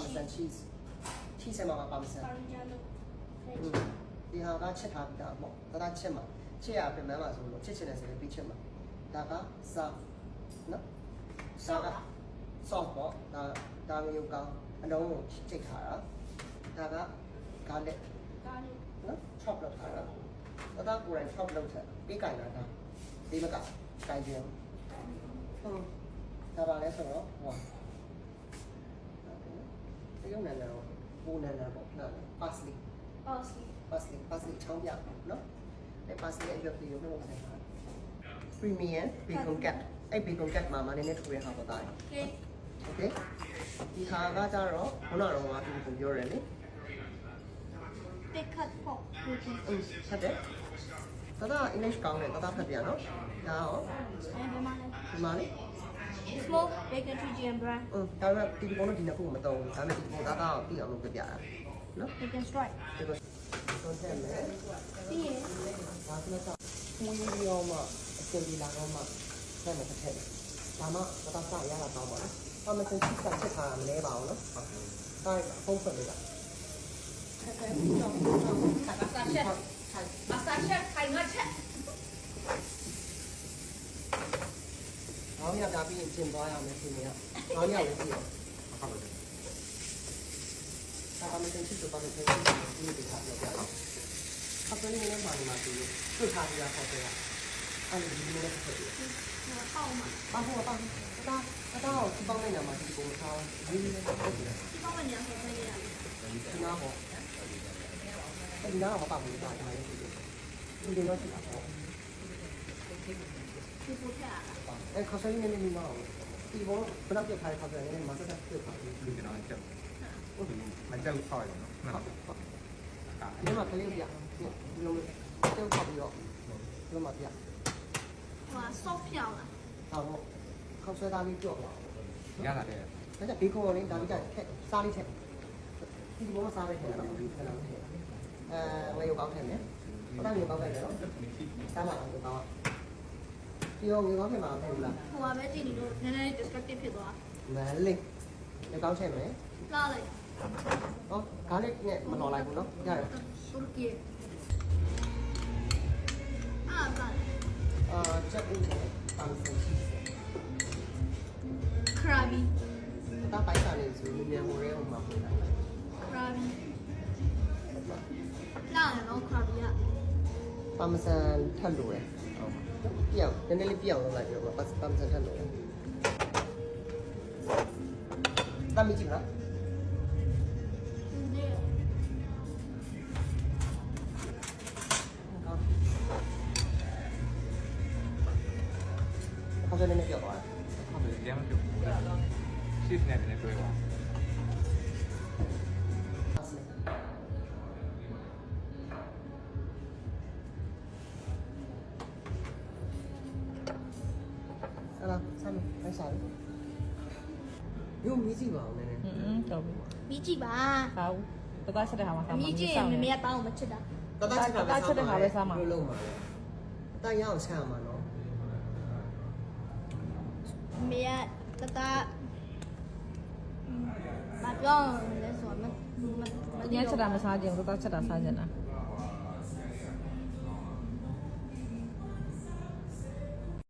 parmesan cheese cheese ထဲမှာပါ parmesan Parmigiano. อืมဒီဟာကချက်ထားပြီးသားပေါ့တသားချက်မှာချက်ရပြင်ပန်းမှာဆိုလို့ချက်ချင်တယ်ဆိုရင်ပြီးချက်မှာဒါကစားနော်စားက sauce ပေါ့ဒါဒါမျိုးရုပ်ကောင်းအလုံးကိုချိန်ထားတာဒါက garlic Garlic. နော် chop လုပ်ထားတာတသားကိုယ်တိုင် chop လုပ်ထားပြီးကြိုင်လာတာဒီမကကြိုင်ပြန်ဟုတ်ဒါပါလဲဆိုတော့ဟောတ ရုတ်နယ်နယ်တော့ပူနယ်နယ်ပေါ့နော် parsley Parsley. parsley parsley ချောင်းပြနော်အဲ parsley အရွက်လေးကိုနှုတ်ဆက်ထား premium bacon cat အဲ့ bacon cat မှာမနည်းနည်းထူရဟာပေါ့တာ Okay. okay ဒီဟာကကြတော့ခုနကတော့ငါသူကိုပြောရတယ်လေ Thick cut pork. Okay. อืมဟုတ်တယ်တဒါ English ကောင်းတယ်တဒါဖတ်ပြနော်ဒါရော And the man. ဒီမှာလေ Smoked bacon TGM brand. อืมဒါပေမဲ့ဒီပုံတော့ဒီနှစ်ခုမတုံးဘူးဒါပေမဲ့ဒီပုံသားသားကိုပြအောင်လုပ်ပြပြတာနော် Bacon stripe. ဒီလိုသုံးချက်မယ် See it? ဒါဆိုတော့ပူရီရောမှအစင်ဒီလာတော့မှဆက်မတစ်ထက်ဒါမှတဒါစရတာကောင်းပါလားဘာမှချင်းချက်ချက်ထားတာမလဲပါဘူးနော်ဒါဖုန်းဆက်လိုက်တာ Master chef. Master chef ခိုင်ငါချက်။ခေါင်းရတာ ပြီးရင်ကျင်သွားရမယ်ရှင်တွေက။ခေါင်းရလည်းကြည့်အောင်။ဟုတ်တယ်။ဒါမှမဟုတ်ချစ်တော့ပါမယ်ဒီလိုဒီခါပြောပြတော့။ခပ်ကနေလည်းမှန်မှာသူသူ့ခါရခေါ်တယ်။အဲ့ဒီဒီလိုလည်းဖြစ်တယ် How much? ။ဘာလို့ပါလဲ။ဒါဒါတော့ဒီပေါင်းနေတာမှာဒီပုံထားဒီလိုလည်းဟုတ်တယ်ဒီကောင်းမနေအောင်ဆိုနေရတယ်။ဒီနာဟော။ဒီနာဟောပါဘူးဒါမှလည်းဒီလို။ဒီလိုတော့ရှိတာပေါ့ ဒီပိုထက်อ่ะအဲခေါဆိုင်နေနေမိမအောင်ဒီဘောဘယ်တော့ပြထားခေါဆိုင်နေနေမဆက်ဆက်ပြထားဒီကျွန်တော်အချက်ဟုတ်တယ်မကြောက်ဆောက်ရနော်ဟုတ်အဲ့မှာကလေးပြဒီလိုတောက်ပါပြီးတော့ဒီလိုမှပြဟိုဆော့ပြောင်းလားဟုတ်ခေါဆွဲသားလေးပြော့ပါရလာတယ်ဒါကြဘေးကောလေးဒါပြီးကြထက်စားလေးထက်ဒီဘောစားလေးထက်တော့အဲဝေယောကောက်ထက်မယ်ဘာလို့ကောက်ထက်လဲတော့စားမှာကောက် ပ်ကောင်းထက်မှာမဟုတ်ဘူးလားဟိုကပဲကြည့်နေလို့နည်းနည်း destructive ဖြစ်သွား။မလေးရုပ်ကောင်းထက်မယ်လာလိုက်။ဟောဂါလိနဲ့မနော်လိုက်ဘူးနော်။ရတယ်တူရကီအာဘာ။အာချက်ဦးနဲ့ပန်းစင်ချီခရာဘီ။ဒါပိုက်စားနေဆိုလူမြန်ဟိုရဲဟိုမှာပို့လိုက်ခရာဘီလာနော်ခရာဘီက။ပန်းစန်ထက်လို့ရယ်။ ပြောင်းနည်းနည်းလေးပြောင်းလုပ်လိုက်ပြောပါပန်းစန်ထက်လို့ရယ်။တမ်းမကြည့်လားဒီခေါင်းစနေပြောသွားတယ်ဟုတ်တယ်ရမ်းပြုတ်ဘူးရှစ်နဲ့လည်းတွဲပါ ဟလာဆမ်းလိုက်စားလို့ရုံမြည်ကြည့်ပါဦးနည်းနည်းอืมတော်ပြီမိကြည့်ပါဟာဘူးတသားချက်တဲ့ဟာမှာစားမှာမိကြည့်ရင်မမေကတောင်းမချစ်တာတတချက်တာပဲစားမှာလို့လုံးပါလေတရအောင်ချမ်းမှာနော်မမေကတတမပြောလဲဆိုမမအရင်ချက်တာမစားကြဘူးတသားချက်တာစားကြတာ